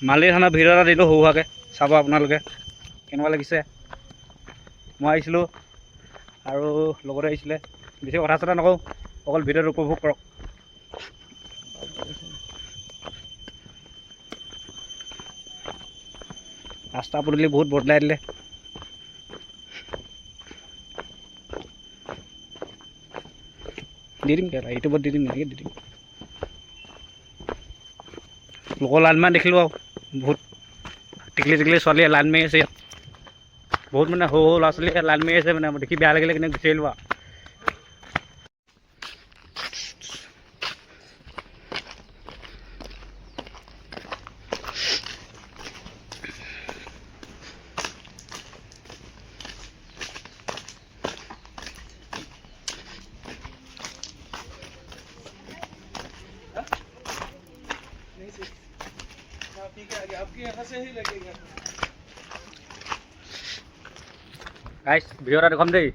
মালিৰ থানাৰ ভিডিঅ' এটা দিলোঁ সৰু সুৰাকৈ চাব আপোনালোকে কেনেকুৱা লাগিছে। মই আহিছিলোঁ আৰু লগতে আহিছিলে। বেছি কথা চথা নকওঁ অকল ভিডিঅ'টো উপভোগ কৰক। ৰাস্তা পদূলি বহুত বদলাই দিলে। দি দিম কেলা ইউটিউবত দি দিম এনেকৈ দি দিম। লোকৰ লাইনমান দেখিলোঁ আৰু। বহুত টিকলি টিকলি ছোৱালীয়ে লাইন মাৰি আছে ইয়াত। বহুত মানে সৰু সৰু ল'ৰা ছোৱালীয়ে লাইন মাৰি আছে মানে দেখি বেয়া লাগিলে কিনে গুচি আহিলোঁ আৰু। গাইছ ভিডিঅ' এটা দেখুৱাম দেই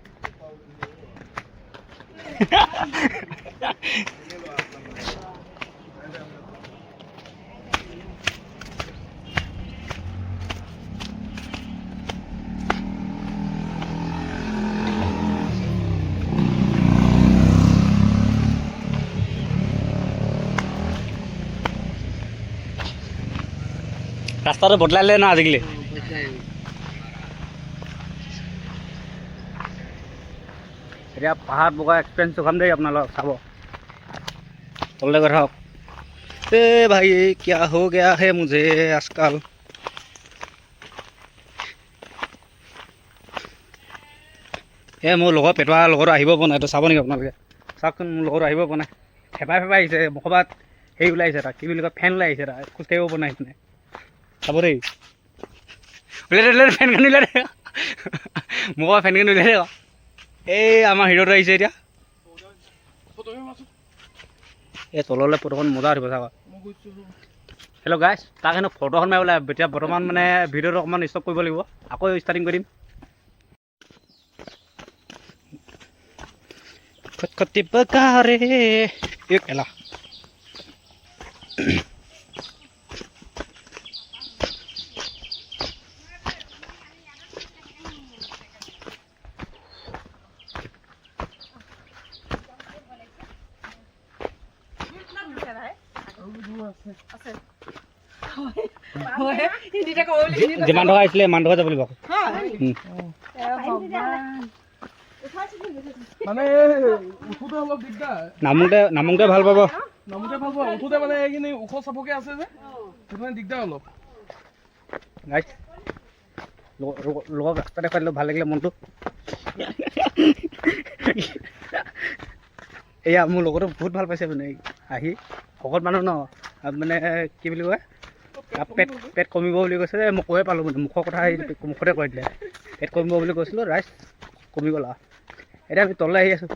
বদলালে ন আজিকালি এতিয়া পাহাৰত বগা এক্সপিৰিয়েঞ্চ দেখুৱাম দেই আপোনালোকক চাব। তললৈ গৈ থাকক এ ভাই কিয়া হো গয়া হে মুঝে আজকাল। এ মোৰ লগৰ পেটুৱা লগৰ আহিব পৰা নাই এইটো চাব নেকি আপোনালোকে? চাওকচোন মোৰ লগৰ আহিব পৰা নাই। ফেপাই ফেপাই আহিছে মুখপাত হেৰি ওলাই আহিছে তাক কি বুলি কয় ফেন ওলাই আহিছে তাক খোজকাঢ়িব পৰা নাই সেইখিনি চাব দেই। উলিয়াই দে উলিয়াই দে ফেনখন উলিয়াই দে। মুখৰ ফেনখন উলিয়াই দে। আকৌ। এই আমাৰ হিৰোটো আহিছে এতিয়া। এই তললৈ ফটোখন মজা উঠিব চাবা। হেল্ল' গাইছ তাক হেনো ফটোখন মাৰিবলৈ এতিয়া বৰ্তমান মানে ভিডিঅ'টো অকণমান ষ্টপ কৰিব লাগিব। আকৌ ষ্টাৰ্টিং কৰিম খটখটি বগাৰে এই যিমান টকা আহিছিলে ইমান টকা যাব লাগিব আকৌ। মানে উঠোতে অলপ দিগদাৰ। নামোতে নামোতে ভালো পাব। নামোতে ভালো পোৱা উঠোতে মানে এইখিনি ওখ চাপকে আছে যে সেইকাৰণে দিগদাৰ অলপ। গাইছ লগক ৰাস্তা দেখুৱাই দিলোঁ ভালো লাগিলে মনটো। এয়া মোৰ লগতো বহুত ভালো পাইছে মানে আহি। শকত মানুহ ন? মানে কি বুলি কয়? পেট পেট কমিব বুলি কৈছে মই কৈয়ে পালোঁ মানে মুখৰ কথা মুখতে কৈ দিলে। পেট কমিব বুলি কৈছিলোঁ ৰাইজ কমি গ'ল আৰু। এতিয়া আমি তললৈ আহি আছোঁ।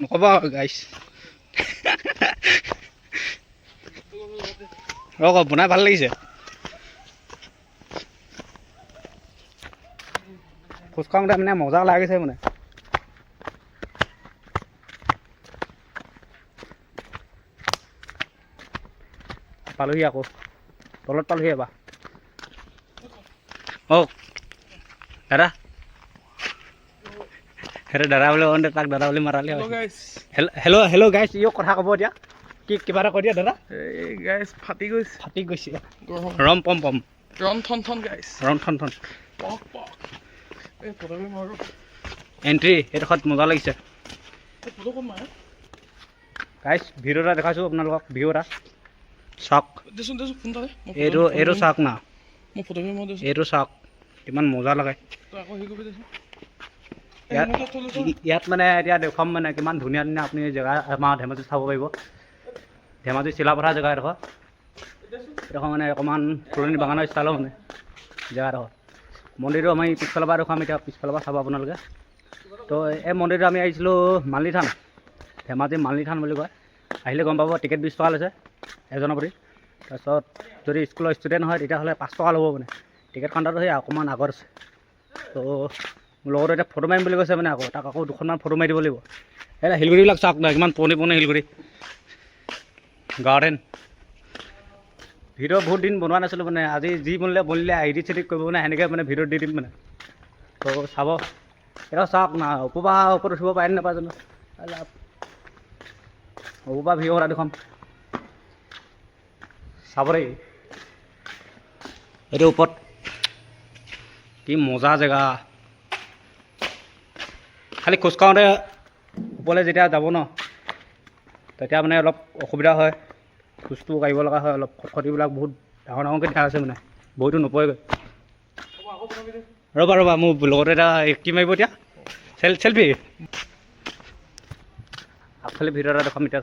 নক'বা আৰু গাইছ ৰ'ক বনাই ভালো লাগিছে। খোজ কাঢ়োতে মানে মজা লাগিছে মানে। পালোহি আকৌ তলত পালোহি এবাৰ অ দাদা সেইটো দাদা বুলি কওঁতে তাক দাদা বুলি মাৰালে hello' guys hello' hello' guys ইও কথা ক'ব এতিয়া কি কিবা এটা কৈ দিয়া দাদা এই গাইছ ফাটি গৈছে ফাটি গৈছে গৰম ৰম পম পম ৰন থন থন গাইছ ৰম ঠন ঠন পক পক এই ফটোকে মাৰো এণ্ট্ৰি এইডোখৰত মজা লাগিছে এই ফটো ক'ত মাৰে গাইছ ভিডিঅ' এটা দেখাইছোঁ আপোনালোকক ভিডিঅ' এটা চাওক দেচোন দেচোন ফোন তাতে এইটো এইটো চাওক না। মই ফটোকে মাৰো দেচোন। এইটো চাওক কিমান মজা লাগে। ইয়াত মানে এতিয়া দেখুৱাম মানে কিমান ধুনীয়া ধুনীয়া আপুনি জেগা আমাৰ ধেমাজিত চাব পাৰিব। ধেমাজি চিলাপথাৰ জেগা এডোখৰ। এডোখৰ মানে অকণমান ফুলনি বাগানৰ ষ্টাইলৰ মানে জেগাডোখৰ মন্দিৰটো আমি পিছফালৰ পৰা দেখুৱাম এতিয়া পিছফালৰ পৰা চাব আপোনালোকে। তো এই মন্দিৰটো আমি আহিছিলোঁ মালনী থান ধেমাজি মালনী থান বুলি কয়। আহিলে গম পাব টিকেট বিছ টকা লৈছে। এজনৰ প্ৰতি তাৰপিছত যদি স্কুলৰ ষ্টুডেণ্ট হয় তেতিয়াহ'লে পাঁচ টকা ল'ব মানে। টিকেট কাউণ্টাৰটো সেই অকণমান আগত আছে। তো, মোৰ লগতে এতিয়া ফটো মাৰিম বুলি কৈছে মানে আকৌ। তাক আকৌ দুখনমান ফটো মাৰি দিব লাগিব। এতিয়া শিলগুটিবিলাক চাওক না, কিমান পুৰণি পুৰণি শিলগুটি গাৰ্ডেন ভিডিঅ' বহুত দিন বনোৱা নাছিলোঁ মানে। আজি যি বনিলে বনিলে এডিট চেডিট কৰিব মানে সেনেকৈ মানে ভিডিঅ'ত দি দিম মানে। তো, চাব। এতিয়া চাওক না ওপৰৰ পৰা ওপৰত উঠিব পাৰে নাপায় জানো। ওপৰৰ পৰা ভিডিঅ' বনাই দেখুৱাম। চাব দেই এইটো ওপৰত। কি মজা জেগা। খালি খোজকাঢ়োঁতে ওপৰলৈ যেতিয়া যাব ন তেতিয়া মানে অলপ অসুবিধা হয়। খোজটো কাঢ়িব লগা হয় অলপ খটখটিবিলাক বহুত ডাঙৰ ডাঙৰকৈ দিয়া আছে মানে বহিটো নপৰেগৈ। ৰ'বা ৰ'বা মোৰ লগতে এটা কি মাৰিব এতিয়া? চেল চেল্ফি। আগফালে ভিডিঅ' এটা দেখাম এতিয়া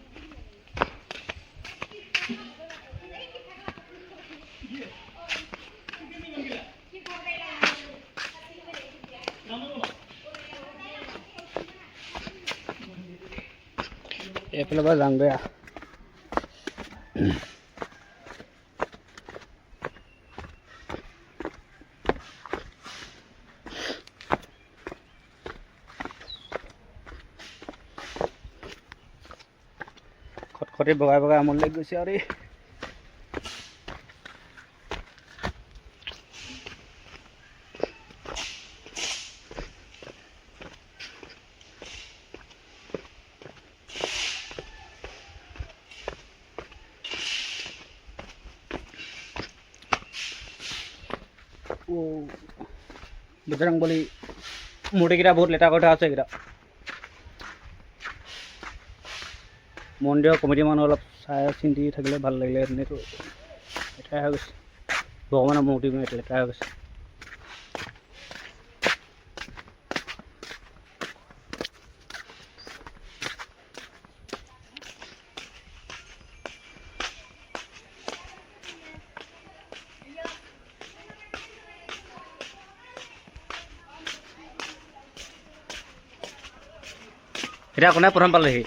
এইফালৰ পৰা যাওঁগৈ আৰু খটখটি বগাই বগাই আমনি লাগি গৈছে আৰু বলি মূৰ্তিকেইটা বহুত লেতেৰা কৰি থোৱা আছে এইকেইটা মন্দিৰৰ কমিটি মানুহ অলপ চাই চিন্তি থাকিলে ভালো লাগিলে, এনেইতো লেতেৰা হৈ গৈছে। ভগৱানৰ মূৰ্তি মানে লেতেৰা হৈ গৈছে। এতিয়া কোনে প্ৰথম পালেহি?